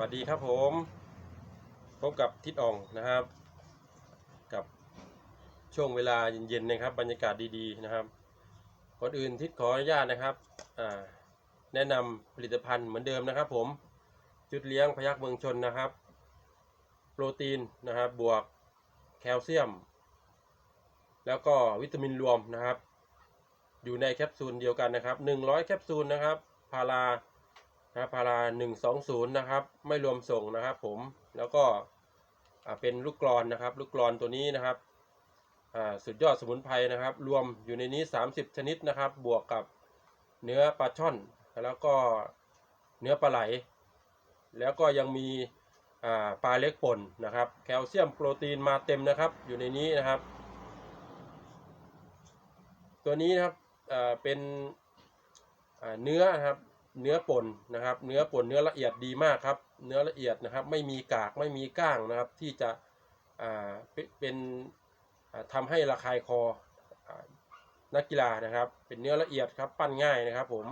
วัสดีครับผมพบกับทิศอ่องนะครับ กับช่วงเวลาเย็นๆนะครับ บรรยากาศดีๆนะครับก่อนอื่นทิศขออนุญาตนะครับแนะนำผลิตภัณฑ์เหมือนเดิมนะครับ ผมจุดเลี้ยงพยักเมืองชนนะครับ โปรตีนนะครับบวกแคลเซียม แล้วก็วิตามินรวมนะครับ อยู่ในแคปซูลเดียวกันนะครับ 100 แคปซูลนะครับ พารา นะครับพารา120นย์นะครับ ไม่รวมส่งนะครับ ผมแล้วก็เป็นลูกกรอนนะครับ ลูกกรอนตัวนี้นะครับสุดยอดสมุนไพรนะครับ รวมอยู่ในนี้ 30 ชนิดนะครับ บวกกับเนื้อปลาช่อน แล้วก็เนื้อปลาไหล แล้วก็ยังมีปลาเล็กป่นนะครับ แคลเซียมโปรตีนมาเต็มนะครับ อยู่ในนี้นะครับ ตัวนี้นะครับเป็นเนื้อนะครับ เนื้อป่นนะครับ เนื้อป่นเนื้อละเอียดดีมากครับ เนื้อละเอียดนะครับ ไม่มีกากไม่มีก้างนะครับ ที่จะเป็นเป็นอ่าทำให้ระคายคออนักกีฬานะครับ เป็นเนื้อละเอียดครับปั้นง่ายนะครับ ผม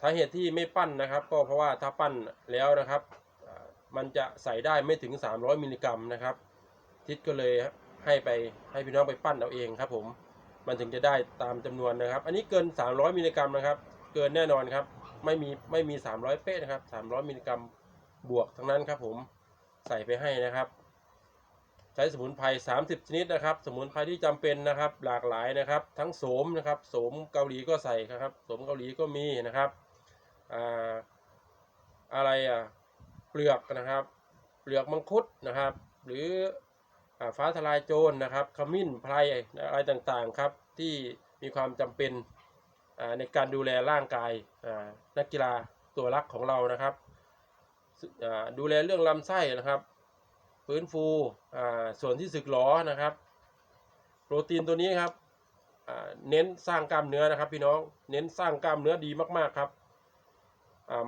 สาเหตุที่ไม่ปั้นนะครับ ก็เพราะว่าถ้าปั้นแล้วนะครับ มันจะใส่ได้ไม่ถึง 300 มิลลิกรัมนะครับ ทิศก็เลยให้ไปให้พี่น้องไปปั้นเอาเองครับ ผมมันถึงจะได้ตามจำนวนนะครับ อันนี้เกิน 300 มิลลิกรัมนะครับ เกินแน่นอนครับ ไม่มีไม่มี 300 เป๊ะนะครับ 300 มิลลิกรัมบวกทั้งนั้นครับผมใส่ไปให้นะครับ ใช้สมุนไพร 30 ชนิดนะครับ สมุนไพรที่จำเป็นนะครับ หลากหลายนะครับ ทั้งโสมนะครับโสมเกาหลีก็ใส่ครับโสมเกาหลีก็มีนะครับอ่าอะไรอะเปลือกนะครับ เปลือกมังคุดนะครับ หรืออฟ้าทลายโจรนะครับขมิ้นไพรอะไรต่างๆครับที่มีความจำเป็น ในการดูแลร่างกายนักกีฬาตัวรักของเรานะครับดูแลเรื่องลำไส้นะครับฟื้นฟูส่วนที่สึกหรอนะครับ โปรตีนตัวนี้ครับเน้นสร้างกล้ามเนื้อนะครับ พี่น้องเน้นสร้างกล้ามเนื้อดีมากๆครับ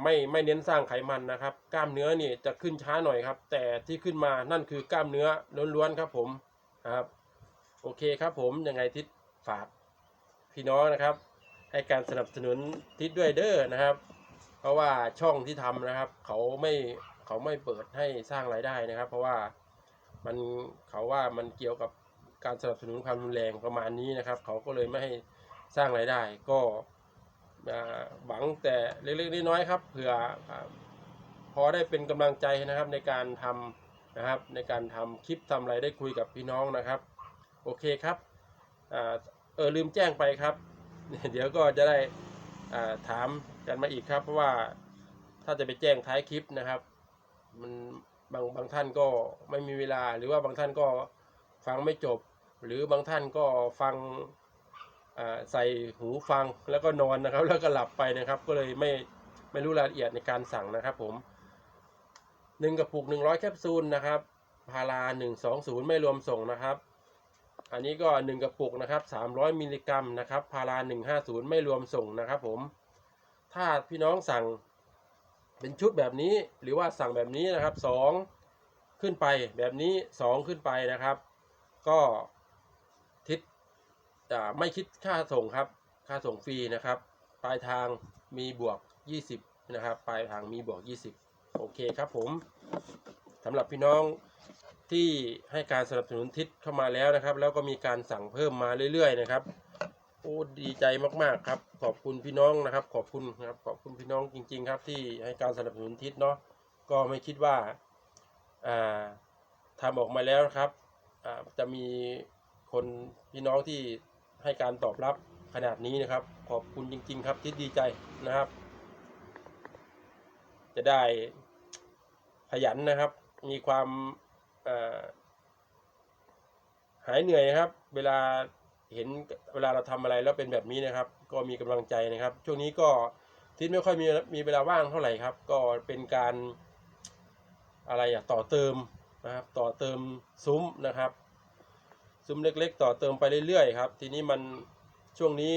ไม่ไม่เน้นสร้างไขมันนะครับ กล้ามเนื้อนี่จะขึ้นช้าหน่อยครับ แต่ที่ขึ้นมานั่นคือกล้ามเนื้อล้วนๆครับผมครับ โอเคครับผมยังไงทิศฝากพี่น้องนะครับ ให้การสนับสนุนทิศด้วยเด้อนะครับ เพราะว่าช่องที่ทำนะครับ เขาไม่เขาไม่เปิดให้สร้างรายได้นะครับ เพราะว่ามันเขาว่ามันเกี่ยวกับการสนับสนุนความรุนแรงประมาณนี้นะครับ เขาก็เลยไม่ให้สร้างรายได้ ก็หวังแต่เล็กๆน้อยๆครับเผื่อพอได้เป็นกำลังใจนะครับในการทำนะครับ ในการทำคลิปทำอะไรได้คุยกับพี่น้องนะครับ โอเคครับเออลืมแจ้งไปครับ เดี๋ยวก็จะได้ถามกันมาอีกครับ เพราะว่าถ้าจะไปแจ้งท้ายคลิปนะครับ มันบางบางท่านก็ไม่มีเวลา หรือว่าบางท่านก็ฟังไม่จบ หรือบางท่านก็ฟังใส่หูฟังแล้วก็นอนนะครับ แล้วก็หลับไปนะครับ ก็เลยไม่ไม่รู้รายละเอียดในการสั่งนะครับ ผมหนึ่งกระปุกหนึ่งร้อยแคปซูลนะครับพาราหนึ่งสองศูนย์ไม่รวมส่งนะครับ อันนี้ก็หนึ่งกระปุกนะครับสามร้อยมิลลิกรัมนะครับ พาราหนึ่งห้าศูนย์ไม่รวมส่งนะครับผม ถ้าพี่น้องสั่งเป็นชุดแบบนี้หรือว่าสั่งแบบนี้นะครับสองขึ้นไปแบบนี้สองขึ้นไปนะครับ ก็ทิศจะไม่คิดค่าส่งครับ ค่าส่งฟรีนะครับ ปลายทางมีบวก 20 นะครับ ปลายทางมีบวก 20 โอเคครับผมสำหรับพี่น้อง ที่ให้การสนับสนุนทิศเข้ามาแล้วนะครับ แล้วก็มีการสั่งเพิ่มมาเรื่อย ๆ นะครับโอ้ดีใจมากๆครับ ขอบคุณพี่น้องนะครับ ขอบคุณครับขอบคุณพี่น้องจริง ๆ ครับ ที่ให้การสนับสนุนทิศเนาะก็ไม่คิดว่าอ่าทำออกมาแล้วครับอ่าจะมีคนพี่น้องที่ให้การตอบรับขนาดนี้นะครับ ขอบคุณจริง ๆ ครับที่ดีใจนะครับ จะได้ขยันนะครับ มีความ หายเหนื่อยนะครับ เวลาเห็นเวลาเราทำอะไรแล้วเป็นแบบนี้นะครับ ก็มีกำลังใจนะครับ ช่วงนี้ก็ทิศไม่ค่อยมีมีเวลาว่างเท่าไหร่ครับ ก็เป็นการอะไรอะต่อเติมนะครับ ต่อเติมซุ้มนะครับ ซุ้มเล็ก ๆ ต่อเติมไปเรื่อยๆครับ ทีนี้มันช่วงนี้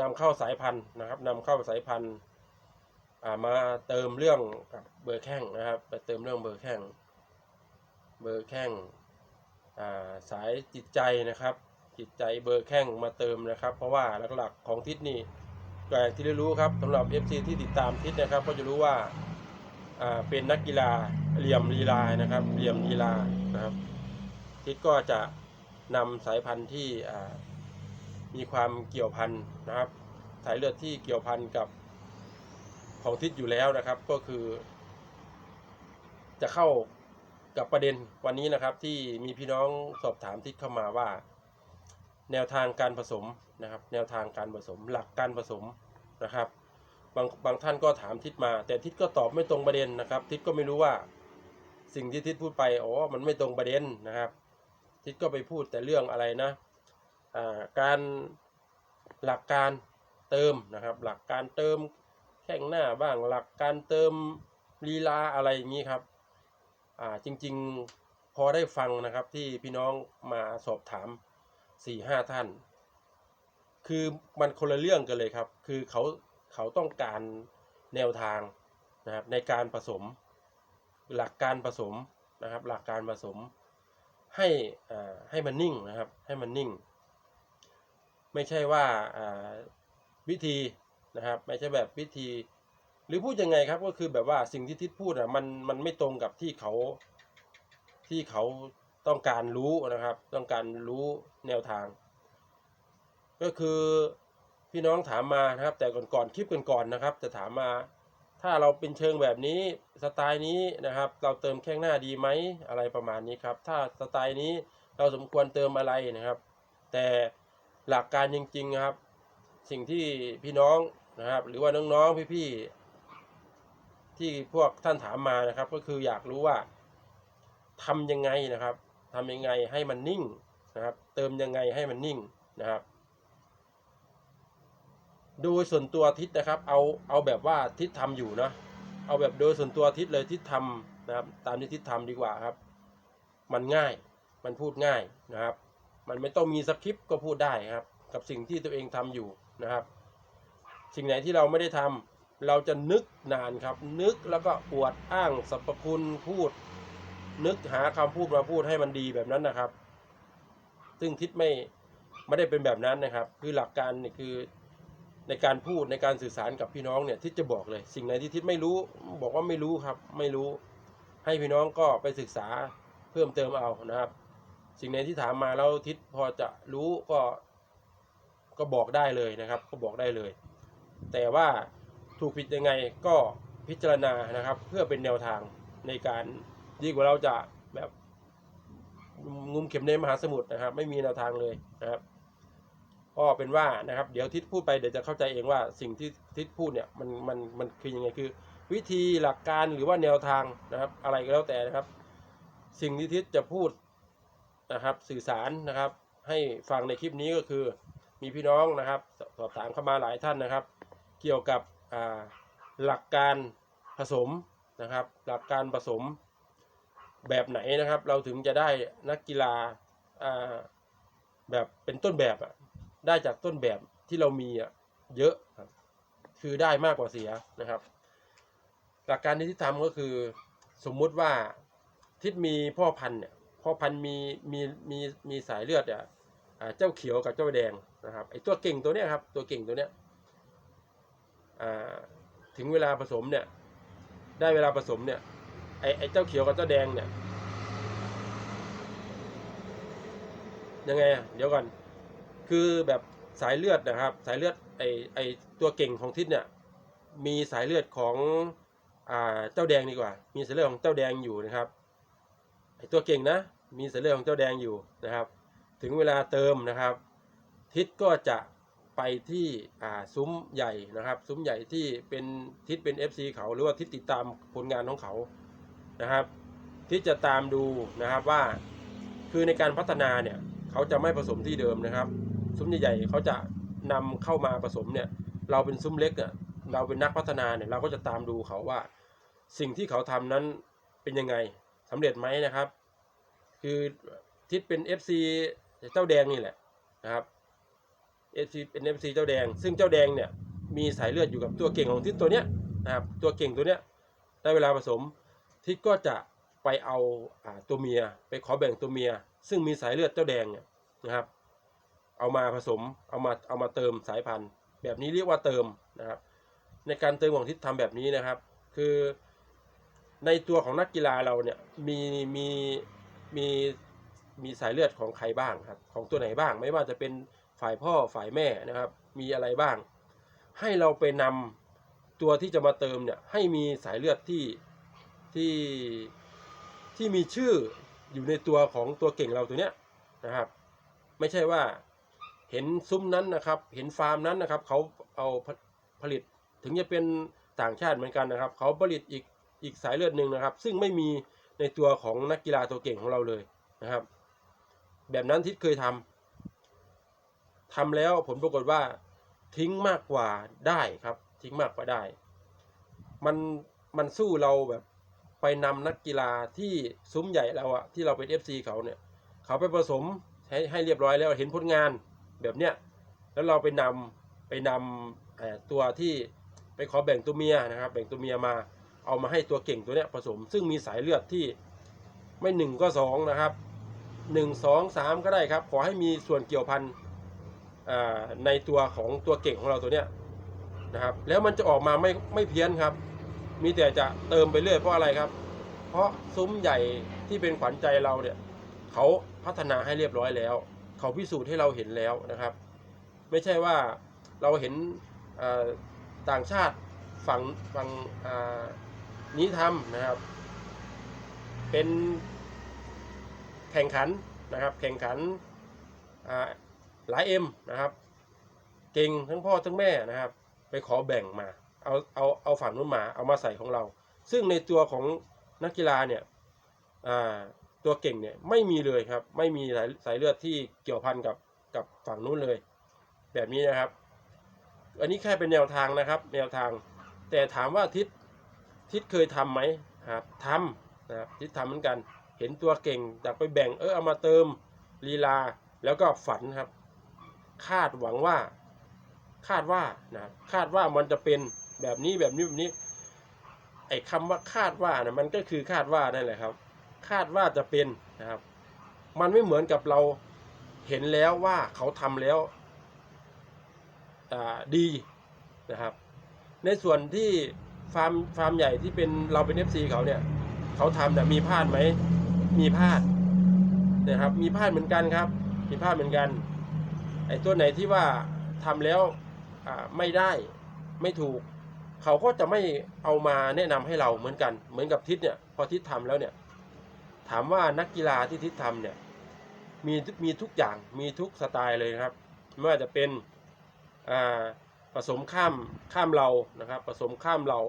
นำเข้าสายพันธุ์นะครับนำเข้าสายพันธุ์มาเติมเรื่องเบอร์แข้งนะครับไปเติมเรื่องเบอร์แข้ง เบอร์แข้งาสายจิตใจนะครับ จิตใจเบอร์แข้งมาเติมนะครับ เพราะว่าหลักๆของทิศนี่ก็อย่างที่ได้รู้ครับสำหรับ FC ที่ติดตามทิศนะครับ ก็จะรู้ว่าาเป็นนักกีฬาเหลี่ยมลีลานะครับเหลี่ยมลีลานะครับ ทิศก็จะนำสายพันธุ์ที่มีความเกี่ยวพันนะครับ สายเลือดที่เกี่ยวพันกับของทิศอยู่แล้วนะครับ ก็คือ จะเข้า กับประเด็นวันนี้นะครับที่มีพี่น้องสอบถามทิศเข้ามาว่า แนวทางการผสมนะครับ แนวทางการผสมหลักการผสมนะครับ บางบางท่านก็ถามทิศมา แต่ทิศก็ตอบไม่ตรงประเด็นนะครับ ทิศก็ไม่รู้ว่าสิ่งที่ทิศพูดไปอ๋อมันไม่ตรงประเด็นนะครับ ทิศก็ไปพูดแต่เรื่องอะไรนะการหลักการเติมนะครับ หลักการเติมแข้งหน้าบ้างหลักการเติมลีลาอะไรอย่างนี้ครับ อ่าจริง ๆพอได้ฟังนะครับที่พี่น้องมาสอบถามสี่ห้าท่าน คือมันคนละเรื่องกันเลยครับ คือเขาเขาต้องการแนวทางนะครับในการผสมหลักการผสมนะครับ หลักการผสมให้อ่าให้มันนิ่งนะครับ ให้มันนิ่ง ไม่ใช่ว่าอ่าวิธีนะครับ ไม่ใช่แบบวิธี หรือพูดยังไงครับก็คือแบบว่าสิ่งที่ทิศพูดอะมันมันไม่ตรงกับที่เขาที่เขาต้องการรู้นะครับ ต้องการรู้แนวทาง ก็คือพี่น้องถามมานะครับ แต่ก่อนๆคลิปก่อนๆนะครับ จะถามมา ถ้าเราเป็นเชิงแบบนี้สไตล์นี้นะครับ เราเติมแข้งหน้าดีไหมอะไรประมาณนี้ครับ ถ้าสไตล์นี้เราสมควรเติมอะไรนะครับ แต่หลักการจริงๆครับ สิ่งที่พี่น้องนะครับ หรือว่าน้องๆพี่ๆ ที่พวกท่านถามมานะครับ ก็คืออยากรู้ว่าทำยังไงนะครับทำยังไงให้มันนิ่งนะครับ เติมยังไงให้มันนิ่งนะครับ โดยส่วนตัวทิศนะครับ เอาเอาแบบว่าทิศทำอยู่นะเอาแบบโดยส่วนตัวทิศเลยทิศทำนะครับ ตามที่ทิศทำดีกว่าครับ มันง่ายมันพูดง่ายนะครับ มันไม่ต้องมีสคริปต์ก็พูดได้ครับ กับสิ่งที่ตัวเองทำอยู่นะครับ สิ่งไหนที่เราไม่ได้ทำ เราจะนึกนานครับ นึกแล้วก็อวดอ้างสรรพคุณพูด นึกหาคำพูดมาพูดให้มันดีแบบนั้นนะครับ ซึ่งทิศไม่ไม่ได้เป็นแบบนั้นนะครับ คือหลักการนี่คือในการพูดในการสื่อสารกับพี่น้องเนี่ยทิศจะบอกเลย สิ่งไหนที่ทิศไม่รู้ บอกว่าไม่รู้ครับ ไม่รู้ ให้พี่น้องก็ไปศึกษาเพิ่มเติมเอานะครับ สิ่งไหนที่ถามมาแล้วทิศพอจะรู้ก็ก็บอกได้เลยนะครับ ก็บอกได้เลย แต่ว่า ถูกผิดยังไงก็พิจารณานะครับ เพื่อเป็นแนวทางในการดีกว่าเราจะแบบงุมเข็มในมหาสมุทรนะครับ ไม่มีแนวทางเลยนะครับก็เป็นว่านะครับ เดี๋ยวทิศพูดไปเดี๋ยวจะเข้าใจเองว่าสิ่งที่ทิศพูดเนี่ยมันมันมันคือยังไงคือ วิธีหลักการหรือว่าแนวทางนะครับ อะไรก็แล้วแต่นะครับ สิ่งที่ทิศจะพูดนะครับ สื่อสารนะครับ ให้ฟังในคลิปนี้ก็คือ มีพี่น้องนะครับ สอบถามเข้ามาหลายท่านนะครับ เกี่ยวกับ หลักการผสมนะครับ หลักการผสมแบบไหนนะครับ เราถึงจะได้นักกีฬาแบบเป็นต้นแบบอะได้จากต้นแบบที่เรามีอะเยอะค,คือได้มากกว่าเสียนะครับ หลักการที่ทำก็คือสมมุติว่าทิศมีพ่อพันธุ์เนี่ยพ่อพันธุ์มีมีมีมีสายเลือดอะเจ้าเขียวกับเจ้าแดงนะครับไอตัวเก่งตัวเนี้ยครับตัวเก่งตัวเนี้ย ถึงเวลาผสมเนี่ย ได้เวลาผสมเนี่ย ไอไอเจ้าเขียวกับเจ้าแดงเนี่ย ยังไงอะเดี๋ยวก่อน คือแบบสายเลือดนะครับ สายเลือดไอไอตัวเก่งของทิศเนี่ย มีสายเลือดของอ่าเจ้าแดงดีกว่า มีสายเลือดของเจ้าแดงอยู่นะครับ ไอตัวเก่งนะ มีสายเลือดของเจ้าแดงอยู่นะครับ ถึงเวลาเติมนะครับ ทิศก็จะ ไปที่ซุ้มใหญ่นะครับ ซุ้มใหญ่ที่เป็นทิศเป็น FC เขาหรือว่าทิศติดตามผลงานของเขานะครับ ที่จะตามดูนะครับว่าคือในการพัฒนาเนี่ยเขาจะไม่ผสมที่เดิมนะครับ ซุ้มใหญ่ๆเขาจะนำเข้ามาผสมเนี่ยเราเป็นซุ้มเล็กอะเราเป็นนักพัฒนาเนี่ยเราก็จะตามดูเขาว่า สิ่งที่เขาทำนั้นเป็นยังไงสำเร็จไหมนะครับ คือทิศเป็น FC เจ้าแดงนี่แหละนะครับ FC เป็น FC เจ้าแดง ซึ่งเจ้าแดงเนี่ยมีสายเลือดอยู่กับตัวเก่งของทิศตัวเนี้ยนะครับตัวเก่งตัวเนี้ยได้เวลาผสมทิศก็จะไปเอาอ่าตัวเมีย ไปขอแบ่งตัวเมีย ซึ่งมีสายเลือดเจ้าแดงเนี่ยนะครับ เอามาผสมเอามาเอามาเติมสายพันธุ์ แบบนี้เรียกว่าเติมนะครับ ในการเติมของทิศทำแบบนี้นะครับ คือในตัวของนักกีฬาเราเนี่ยมีมีมีมีสายเลือดของใครบ้างครับ ของตัวไหนบ้างไม่ว่าจะเป็น ฝ่ายพ่อฝ่ายแม่นะครับ มีอะไรบ้าง ให้เราไปนำตัวที่จะมาเติมเนี่ยให้มีสายเลือดที่ที่ที่มีชื่ออยู่ในตัวของตัวเก่งเราตัวเนี้ยนะครับ ไม่ใช่ว่าเห็นซุ้มนั้นนะครับ เห็นฟาร์มนั้นนะครับเขาเอาผลิตถึงจะเป็นต่างชาติเหมือนกันนะครับ เขาผลิตอีกอีกสายเลือดหนึ่งนะครับ ซึ่งไม่มีในตัวของนักกีฬาตัวเก่งของเราเลยนะครับ แบบนั้นทิศเคยทำ ทำแล้วผลปรากฏว่าทิ้งมากกว่าได้ครับ ทิ้งมากกว่าได้ มันมันสู้เราแบบไปนำนักกีฬาที่ซุ้มใหญ่เราอะที่เราเป็น FC เขาเนี่ย เขาไปผสมให้ให้เรียบร้อยแล้วเห็นผลงานแบบเนี้ยแล้วเราไปนำไปนำเอ่อตัวที่ไปขอแบ่งตัวเมียนะครับ แบ่งตัวเมียมาเอามาให้ตัวเก่งตัวเนี้ยผสม ซึ่งมีสายเลือดที่ไม่หนึ่งก็สองนะครับหนึ่งสองสามก็ได้ครับ ขอให้มีส่วนเกี่ยวพัน ในตัวของตัวเก่งของเราตัวเนี้ยนะครับ แล้วมันจะออกมาไม่ไม่เพี้ยนครับ มีแต่จะเติมไปเรื่อยเพราะอะไรครับ เพราะซุ้มใหญ่ที่เป็นขวัญใจเราเนี่ยเขาพัฒนาให้เรียบร้อยแล้ว เขาพิสูจน์ให้เราเห็นแล้วนะครับ ไม่ใช่ว่าเราเห็นต่างชาติฝั่งฝั่งนี้ทำนะครับ เป็นแข่งขันนะครับ แข่งขันอ หลายเอ็มนะครับ เก่งทั้งพ่อทั้งแม่นะครับ ไปขอแบ่งมา เอาเอาเอาฝั่งนู้นมาเอามาใส่ของเรา ซึ่งในตัวของนักกีฬาเนี่ยตัวเก่งเนี่ยไม่มีเลยครับ ไม่มีสายสายเลือดที่เกี่ยวพันกับกับฝั่งนู้นเลย แบบนี้นะครับ อันนี้แค่เป็นแนวทางนะครับ แนวทาง แต่ถามว่าทิศทิศเคยทำไหมครับทำนะครับทิศทำเหมือนกัน เห็นตัวเก่งอยากไปแบ่งเออเอามาเติมลีลาแล้วก็ฝันครับ คาดหวังว่า คาดว่านะคาดว่ามันจะเป็นแบบนี้แบบนี้แบบนี้ ไอ้คำว่าคาดว่านะมันก็คือคาดว่านั่นแหละครับ คาดว่าจะเป็นนะครับ มันไม่เหมือนกับเราเห็นแล้วว่าเขาทำแล้วดีนะครับ ในส่วนที่ฟาร์มฟาร์มใหญ่ที่เป็นเราเป็น FC เขาเนี่ยเขาทำเนี่ยมีพลาดไหมมีพลาดนะครับ มีพลาดเหมือนกันครับ มีพลาดเหมือนกัน ไอ้ตัวไหนที่ว่าทำแล้วไม่ได้ไม่ถูก เขาก็จะไม่เอามาแนะนำให้เราเหมือนกัน เหมือนกับทิศเนี่ยพอทิศทำแล้วเนี่ยถามว่านักกีฬาที่ทิศทำเนี่ยมีมีทุกอย่างมีทุกสไตล์เลยครับไม่ว่าจะเป็นผสมข้ามข้ามเรานะครับผสมข้ามเรา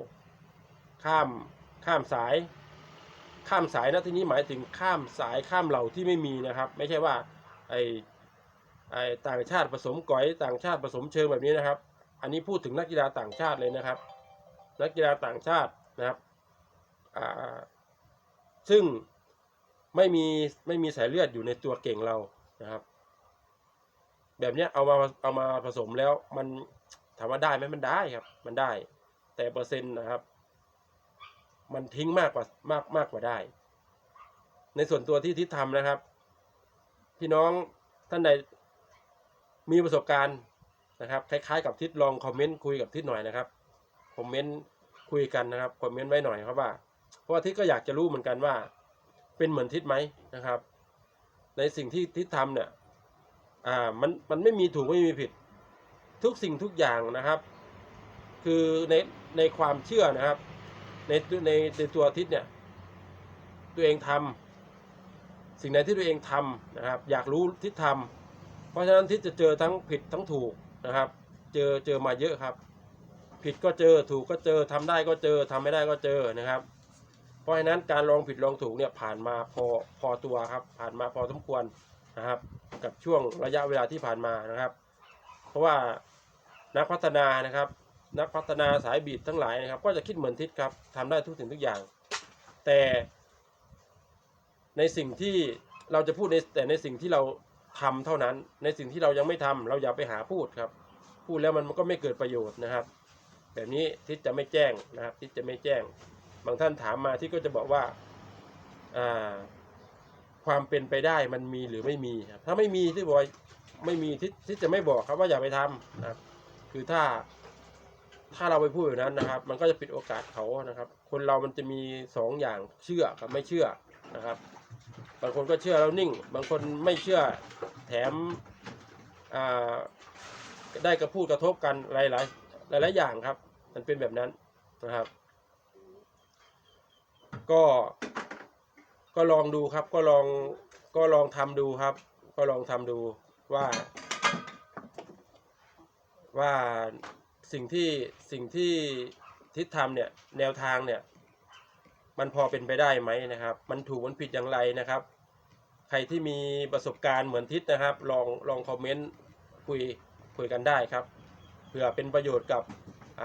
ข้ามข้ามสาย ข้ามสายนะที่นี้หมายถึงข้ามสายข้ามเหล่าที่ไม่มีนะครับ ไม่ใช่ว่าไอ ต่างชาติผสมก๋อยต่างชาติผสมเชิงแบบนี้นะครับ อันนี้พูดถึงนักกีฬาต่างชาติเลยนะครับ นักกีฬาต่างชาตินะครับซึ่งไม่มีไม่มีสายเลือดอยู่ในตัวเก่งเรานะครับ แบบนี้เอามาเอามาผสมแล้วมันถามว่าได้ไหมมันได้ครับ มันได้ แต่เปอร์เซ็นต์นะครับ มันทิ้งมากกว่ามากมากกว่าได้ ในส่วนตัวที่ทิศทำนะครับ พี่น้องท่านใด มีประสบการณ์นะครับคล้ายๆกับทิศลองคอมเมนต์คุยกับทิศหน่อยนะครับคอมเมนต์คุยกันนะครับคอมเมนต์ไว้หน่อยครับว่า เพราะว่าทิศก็อยากจะรู้เหมือนกันว่า เป็นเหมือนทิศไหมนะครับ ในสิ่งที่ทิศทำเนี่ยอ่ามันมันไม่มีถูกไม่มีผิด ทุกสิ่งทุกอย่างนะครับ คือในในความเชื่อนะครับ ในในในตัวทิศเนี่ยตัวเองทำสิ่งไหนที่ตัวเองทำนะครับ อยากรู้ทิศทำ เพราะฉะนั้นทิศจะเจอทั้งผิดทั้งถูกนะครับ เจอเจอมาเยอะครับ ผิดก็เจอถูกก็เจอทำได้ก็เจอทำไม่ได้ก็เจอนะครับ เพราะฉะนั้นการลองผิดลองถูกเนี่ยผ่านมาพอพอตัวครับ ผ่านมาพอสมควรนะครับ กับช่วงระยะเวลาที่ผ่านมานะครับ เพราะว่านักพัฒนานะครับ นักพัฒนาสายบีดทั้งหลายนะครับ ก็จะคิดเหมือนทิศครับทำได้ทุกสิ่งทุกอย่าง แต่ในสิ่งที่เราจะพูดในแต่ในสิ่งที่เรา ทำเท่านั้น ในสิ่งที่เรายังไม่ทำเราอย่าไปหาพูดครับ พูดแล้วมันก็ไม่เกิดประโยชน์นะครับ แบบนี้ทิศจะไม่แจ้งนะครับทิศจะไม่แจ้ง บางท่านถามมาที่ก็จะบอกว่าอ่าความเป็นไปได้มันมีหรือไม่มีครับถ้าไม่มีที่บอกไม่มีที่ที่จะไม่บอกครับว่าอย่าไปทำนะครับ คือถ้าถ้าเราไปพูดแบบนั้นนะครับ มันก็จะปิดโอกาสเขานะครับ คนเรามันจะมีสองอย่างเชื่อกับไม่เชื่อนะครับ บางคนก็เชื่อแล้วนิ่ง บางคนไม่เชื่อแถมได้กระพูดกระทบกันหลายหลายหลายหลายอย่างครับ มันเป็นแบบนั้นนะครับ ก็ก็ลองดูครับก็ลองก็ลองทำดูครับ ก็ลองทำดูว่า ว่าสิ่งที่สิ่งที่ทิศทำเนี่ยแนวทางเนี่ย มันพอเป็นไปได้ไหมนะครับ มันถูกมันผิดอย่างไรนะครับ ใครที่มีประสบการณ์เหมือนทิศนะครับ ลองลองคอมเมนต์คุยคุยกันได้ครับเพื่อเป็นประโยชน์กับ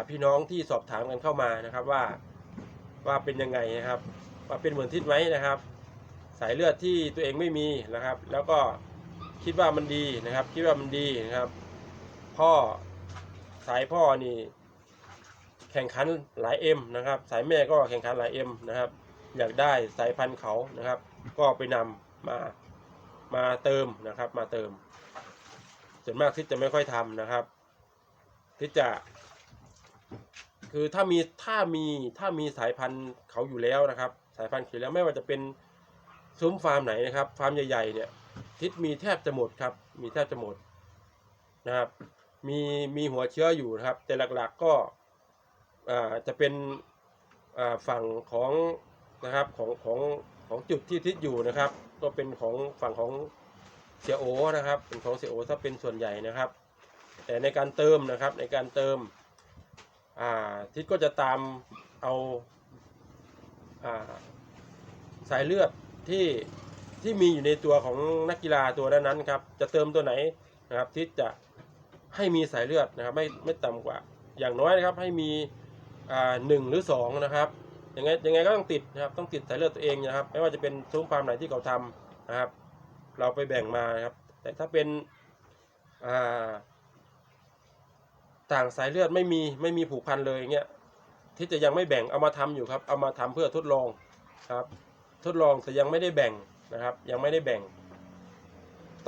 พี่น้องที่สอบถามกันเข้ามานะครับว่าว่าเป็นยังไงนะครับว่าเป็นเหมือนทิศไหมนะครับ สายเลือดที่ตัวเองไม่มีนะครับ แล้วก็คิดว่ามันดีนะครับ คิดว่ามันดีนะครับ พ่อสายพ่อนี่ แข่งขันหลายเอ็มนะครับ สายแม่ก็แข่งขันหลายเอ็มนะครับ อยากได้สายพันธุ์เขานะครับ ก็ไปนำมามาเติมนะครับ มาเติม ส่วนมากที่จะไม่ค่อยทำนะครับที่จะ คือถ้ามีถ้ามีถ้ามีสายพันธุ์เขาอยู่แล้วนะครับ สายพันธุ์เขาอยู่แล้วไม่ว่าจะเป็นซุ้มฟาร์มไหนนะครับฟาร์มใหญ่ๆเนี่ยทิศมีแทบจะหมดครับ มีแทบจะหมดนะครับ มีมีหัวเชื้ออยู่นะครับ แต่หลักๆก็ จะเป็นฝั่งของนะครับของของของจุดที่ทิศอยู่นะครับ ก็เป็นของฝั่งของเสียโอนะครับเป็นของเสียโอถ้าเป็นส่วนใหญ่นะครับ แต่ในการเติมนะครับในการเติมทิศก็จะตามเอาอาสายเลือดที่ที่มีอยู่ในตัวของนักกีฬาตัวนั้นๆครับจะเติมตัวไหนนะครับทิศจะให้มีสายเลือดนะครับไม่ไม่ต่ำกว่า อย่างน้อยนะครับให้มี หนึ่งหรือสองนะครับยังไงยังไงก็ต้องติดนะครับต้องติดสายเลือดตัวเองนะครับ ไม่ว่าจะเป็นซุ้มฟาร์มไหนที่เขาทำนะครับ เราไปแบ่งมานะครับ แต่ถ้าเป็นต่างสายเลือดไม่มีไม่มีผูกพันเลยเงี้ยที่จะยังไม่แบ่งเอามาทำอยู่ครับ เอามาทำเพื่อทดลองครับ ทดลองแต่ยังไม่ได้แบ่งนะครับ ยังไม่ได้แบ่ง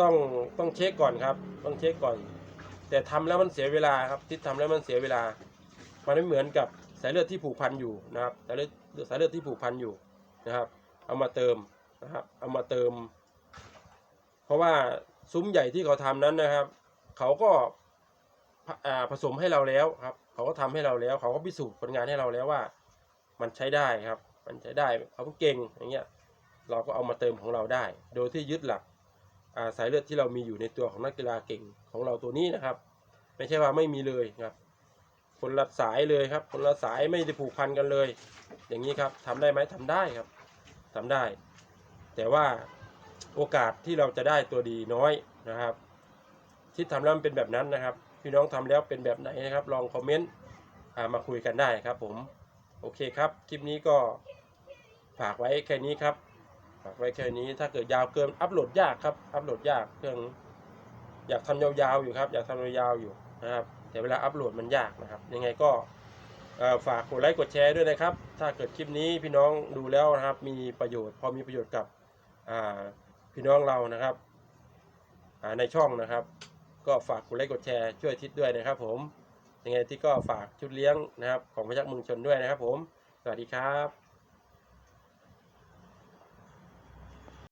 ต้องต้องเช็คก่อนครับ ต้องเช็คก่อน แต่ทำแล้วมันเสียเวลาครับที่ทำแล้วมันเสียเวลา มันไม่เหมือนกับ สายเลือดที่ผูกพันอยู่นะครับสายเลือดสายเลือดที่ผูกพันอยู่นะครับ เอามาเติมนะครับ เอามาเติม เพราะว่าซุ้มใหญ่ที่เขาทำนั้นนะครับ เขาก็ผาผสมให้เราแล้วครับ เขาก็ทำให้เราแล้ว เขาก็พิสูจน์ผลงานให้เราแล้วว่า มันใช้ได้ครับ มันใช้ได้เขาเก่งอย่างเงี้ยเราก็เอามาเติมของเราได้ โดยที่ยึดหลักสายเลือดที่เรามีอยู่ในตัวของนักกีฬาเก่งของเราตัวนี้นะครับ ไม่ใช่ว่าไม่มีเลยครับ คนละสายเลยครับ คนละสายไม่ได้ผูกพันกันเลย อย่างนี้ครับทำได้ไหมทำได้ครับทำได้ แต่ว่าโอกาสที่เราจะได้ตัวดีน้อยนะครับ ที่ทำแล้วมันเป็นแบบนั้นนะครับ พี่น้องทำแล้วเป็นแบบไหนนะครับ ลองคอมเมนต์มาคุยกันได้ครับ ผมโอเคครับคลิปนี้ก็ฝากไว้แค่นี้ครับฝากไว้แค่นี้ถ้าเกิดยาวเกินอัปโหลดยากครับอัปโหลดยากเครื่องอยากทำยาวๆอยู่ครับ อยากทำยาวๆอยู่นะครับ แต่เวลาอัปโหลดมันยากนะครับ ยังไงก็ฝากกดไลค์กดแชร์ด้วยนะครับ ถ้าเกิดคลิปนี้พี่น้องดูแล้วนะครับ มีประโยชน์ พอมีประโยชน์กับพี่น้องเรานะครับในช่องนะครับ ก็ฝากกดไลค์กดแชร์ช่วยทิศด้วยนะครับ ผมยังไงที่ก็ฝากชุดเลี้ยงนะครับ ของพยักมืองชนด้วยนะครับ ผม สวัสดีครับ